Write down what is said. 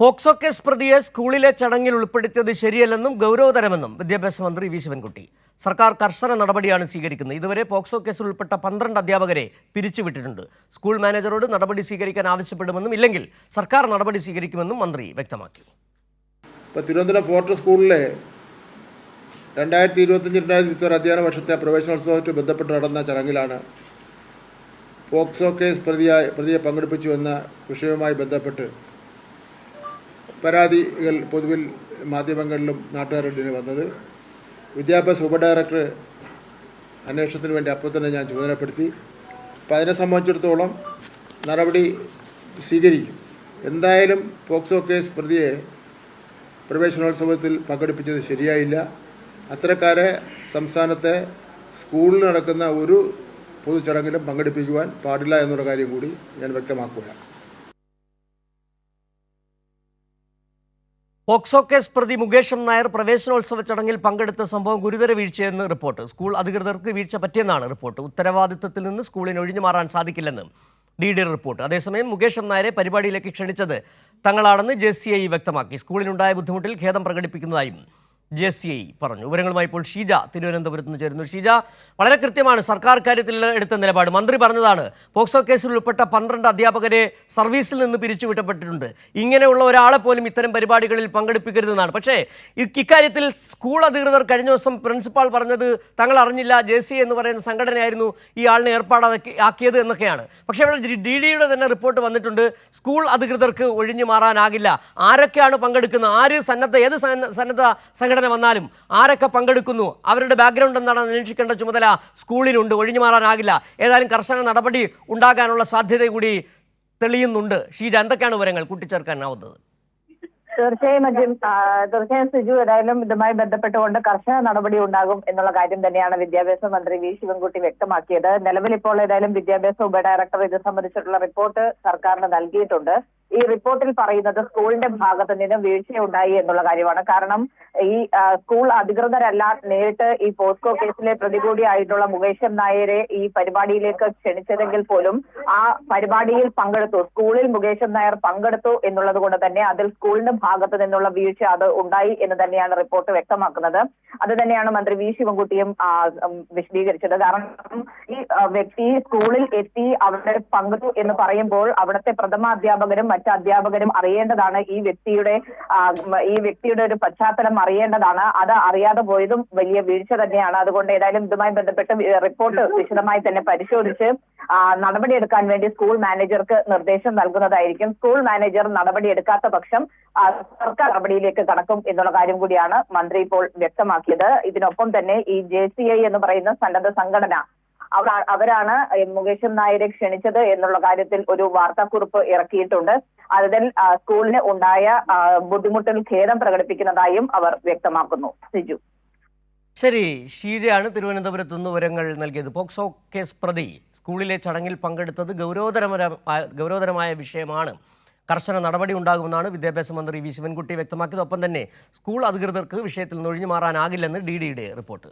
POCSO case പ്രതിയെ സ്കൂളിലെ ചടങ്ങിൽ ഉൾപ്പെടുത്തിയത് ശരിയല്ലെന്നും ഗൗരവതരമെന്നും വിദ്യാഭ്യാസ മന്ത്രി വി ശിവൻകുട്ടി. സർക്കാർ കർശന നടപടിയാണ് സ്വീകരിക്കുന്നത്. ഇതുവരെ പോക്സോ കേസിൽ ഉൾപ്പെട്ട പന്ത്രണ്ട് അധ്യാപകരെ പിരിച്ചുവിട്ടിട്ടുണ്ട്. സ്കൂൾ മാനേജറോട് നടപടി സ്വീകരിക്കാൻ ആവശ്യപ്പെടുമെന്നും ഇല്ലെങ്കിൽ സർക്കാർ നടപടി സ്വീകരിക്കുമെന്നും മന്ത്രി വ്യക്തമാക്കി. ഇപ്പോൾ തിരുവനന്തപുരം ഫോർട്ട് സ്കൂളിലെ രണ്ടായിരത്തി ഇരുപത്തഞ്ച് രണ്ടായിരത്തി ഇരുപത്തി അധ്യയന വർഷത്തെ പ്രവേശനോത്സവമായിട്ട് ബന്ധപ്പെട്ട് നടന്ന ചടങ്ങിലാണ് പോക്സോ കേസ് പ്രതിയായി പ്രതിയെ പങ്കെടുപ്പിച്ചു എന്ന വിഷയവുമായി ബന്ധപ്പെട്ട് പരാതികൾ പൊതുവിൽ മാധ്യമങ്ങളിലും നാട്ടുകാരുടെ വന്നത്. വിദ്യാഭ്യാസ ഉപഡയറക്ടർ അന്വേഷണത്തിന് വേണ്ടി അപ്പോൾ തന്നെ ഞാൻ ചുമതലപ്പെടുത്തി. അപ്പോൾ അതിനെ സംബന്ധിച്ചിടത്തോളം നടപടി സ്വീകരിക്കും. എന്തായാലും പോക്സോ കേസ് പ്രതിയെ പ്രവേശനോത്സവത്തിൽ പങ്കെടുപ്പിച്ചത് ശരിയായില്ല. അത്തരക്കാരെ സംസ്ഥാനത്തെ സ്കൂളിൽ നടക്കുന്ന ഒരു പൊതുചടങ്ങിലും പങ്കെടുപ്പിക്കുവാൻ പാടില്ല എന്നുള്ള കാര്യം കൂടി ഞാൻ വ്യക്തമാക്കുകയാണ്. പോക്സോ കേസ് പ്രതി മുകേഷം നായർ പ്രവേശനോത്സവ ചടങ്ങിൽ പങ്കെടുത്ത സംഭവം ഗുരുതര വീഴ്ചയെന്ന് റിപ്പോർട്ട്. സ്കൂൾ അധികൃതർക്ക് വീഴ്ച പറ്റിയെന്നാണ് റിപ്പോർട്ട്. ഉത്തരവാദിത്തത്തിൽ നിന്ന് സ്കൂളിന് ഒഴിഞ്ഞു മാറാൻ സാധിക്കില്ലെന്ന് ഡി ഡി റിപ്പോർട്ട്. അതേസമയം മുകേഷം നായരെ പരിപാടിയിലേക്ക് ക്ഷണിച്ചത് തങ്ങളാണെന്ന് ജെ സി ഐ വ്യക്തമാക്കി. സ്കൂളിനുണ്ടായ ബുദ്ധിമുട്ടിൽ ഖേദം പ്രകടിപ്പിക്കുന്നതായും ജെ പറഞ്ഞു. വിവരങ്ങളുമായി ഇപ്പോൾ ഷീജ തിരുവനന്തപുരത്ത് നിന്ന് ചേരുന്നു. ഷീജ വളരെ കൃത്യമാണ് സർക്കാർ കാര്യത്തിൽ എടുത്ത നിലപാട്. മന്ത്രി പറഞ്ഞതാണ് പോക്സോ കേസിൽ ഉൾപ്പെട്ട പന്ത്രണ്ട് അധ്യാപകരെ സർവീസിൽ നിന്ന് പിരിച്ചുവിട്ടപ്പെട്ടിട്ടുണ്ട്. ഇങ്ങനെയുള്ള ഒരാളെ പോലും ഇത്തരം പരിപാടികളിൽ പങ്കെടുപ്പിക്കരുതെന്നാണ്. പക്ഷേ ഇക്കാര്യത്തിൽ സ്കൂൾ അധികൃതർ കഴിഞ്ഞ ദിവസം പ്രിൻസിപ്പാൾ പറഞ്ഞത് തങ്ങൾ അറിഞ്ഞില്ല ജെ എന്ന് പറയുന്ന സംഘടനയായിരുന്നു ഈ ആളിനെ ഏർപ്പാടാക്കി ആക്കിയത് എന്നൊക്കെയാണ്. പക്ഷേ ഇവിടെ ഡി ഡിയുടെ തന്നെ റിപ്പോർട്ട് വന്നിട്ടുണ്ട് സ്കൂൾ അധികൃതർക്ക് ഒഴിഞ്ഞു മാറാനാകില്ല. ആരൊക്കെയാണ് പങ്കെടുക്കുന്നത്? ആര് സന്നദ്ധ ഏത് സന്ന- സന്നദ്ധ സംഘടന വന്നാലും ആരൊക്കെ പങ്കെടുക്കുന്നു അവരുടെ ബാക്ക്ഗ്രൗണ്ട് എന്താണെന്ന് അന്വേഷിക്കേണ്ട ചുമതല സ്കൂളിലുണ്ട് ഒഴിഞ്ഞു മാറാനാകില്ല. ഏതായാലും കർശന നടപടി ഉണ്ടാകാനുള്ള സാധ്യത കൂടി തെളിയുന്നുണ്ട്. ഷീജ എന്തൊക്കെയാണ് വിവരങ്ങൾ കൂട്ടിച്ചേർക്കാനാവുന്നത് തീർച്ചയായും അജിം തീർച്ചയായും സിജു ഏതായാലും ഇതുമായി ബന്ധപ്പെട്ടുകൊണ്ട് കർശന നടപടി ഉണ്ടാകും എന്നുള്ള കാര്യം തന്നെയാണ് വിദ്യാഭ്യാസ മന്ത്രി വി. ശിവൻകുട്ടി വ്യക്തമാക്കിയത്. നിലവിൽ ഇപ്പോൾ ഏതായാലും വിദ്യാഭ്യാസ ഉപഡയറക്ടർ ഇത് സംബന്ധിച്ചിട്ടുള്ള റിപ്പോർട്ട് സർക്കാരിന് നൽകിയിട്ടുണ്ട്. ഈ റിപ്പോർട്ടിൽ പറയുന്നത് സ്കൂളിന്റെ ഭാഗത്ത് നിന്ന് വീഴ്ചയുണ്ടായി എന്നുള്ള കാര്യമാണ്. കാരണം ഈ സ്കൂൾ അധികൃതരല്ല നേരിട്ട് ഈ പോസ്കോ കേസിലെ പ്രതികൂടിയായിട്ടുള്ള മുകേശൻ നായരെ ഈ പരിപാടിയിലേക്ക് ക്ഷണിച്ചതെങ്കിൽ പോലും ആ പരിപാടിയിൽ പങ്കെടുത്തു. സ്കൂളിൽ മുകേശൻ നായർ പങ്കെടുത്തു എന്നുള്ളത് കൊണ്ട് തന്നെ അതിൽ സ്കൂളിന്റെ ഭാഗത്ത് നിന്നുള്ള വീഴ്ച അത് ഉണ്ടായി എന്ന് തന്നെയാണ് റിപ്പോർട്ട് വ്യക്തമാക്കുന്നത്. അത് തന്നെയാണ് മന്ത്രി വി ശിവൻകുട്ടിയും വിശദീകരിച്ചത്. കാരണം ഈ വ്യക്തി സ്കൂളിൽ എത്തി അവിടെ പങ്കെടുത്തു എന്ന് പറയുമ്പോൾ അവിടുത്തെ പ്രഥമ അധ്യാപകരും മറ്റ് അധ്യാപകരും അറിയേണ്ടതാണ്. ഈ വ്യക്തിയുടെ ഈ വ്യക്തിയുടെ ഒരു പശ്ചാത്തലം അറിയേണ്ടതാണ്. അത് അറിയാതെ പോയതും വലിയ വീഴ്ച തന്നെയാണ്. അതുകൊണ്ട് ഏതായാലും ഇതുമായി ബന്ധപ്പെട്ട് റിപ്പോർട്ട് വിശദമായി തന്നെ പരിശോധിച്ച് നടപടിയെടുക്കാൻ വേണ്ടി സ്കൂൾ മാനേജർക്ക് നിർദ്ദേശം നൽകുന്നതായിരിക്കും. സ്കൂൾ മാനേജർ നടപടിയെടുക്കാത്ത പക്ഷം സർക്കാർ നടപടിയിലേക്ക് കടക്കും എന്നുള്ള കാര്യം കൂടിയാണ് മന്ത്രി ഇപ്പോൾ വ്യക്തമാക്കിയത്. ഇതിനൊപ്പം തന്നെ ഈ ജെ എന്ന് പറയുന്ന സന്നദ്ധ സംഘടന അവരാ- അവരാണ് മുകേശൻ നായരെ ക്ഷണിച്ചത് എന്നുള്ള കാര്യത്തിൽ ഒരു വാർത്താക്കുറിപ്പ് ഇറക്കിയിട്ടുണ്ട്. അതിൽ സ്കൂളിന് ഉണ്ടായ ബുദ്ധിമുട്ടിൽ ഖേദം പ്രകടിപ്പിക്കുന്നതായും അവർ വ്യക്തമാക്കുന്നു. സിജു. ശരി ഷീജയാണ് തിരുവനന്തപുരത്ത് നിന്ന് വിവരങ്ങൾ നൽകിയത്. പോക്സോ കേസ് പ്രതി സ്കൂളിലെ ചടങ്ങിൽ പങ്കെടുത്തത് ഗൗരവതരമായ ഗൗരവതരമായ വിഷയമാണ്. കർശന നടപടി ഉണ്ടാകുമെന്നാണ് വിദ്യാഭ്യാസ മന്ത്രി വി. ശിവൻകുട്ടി വ്യക്തമാക്കിയത്. ഒപ്പം തന്നെ സ്കൂൾ അധികൃതർക്ക് വിഷയത്തിൽ നൊഴിഞ്ഞു മാറാനാകില്ലെന്ന് ഡി ഡിയുടെ റിപ്പോർട്ട്.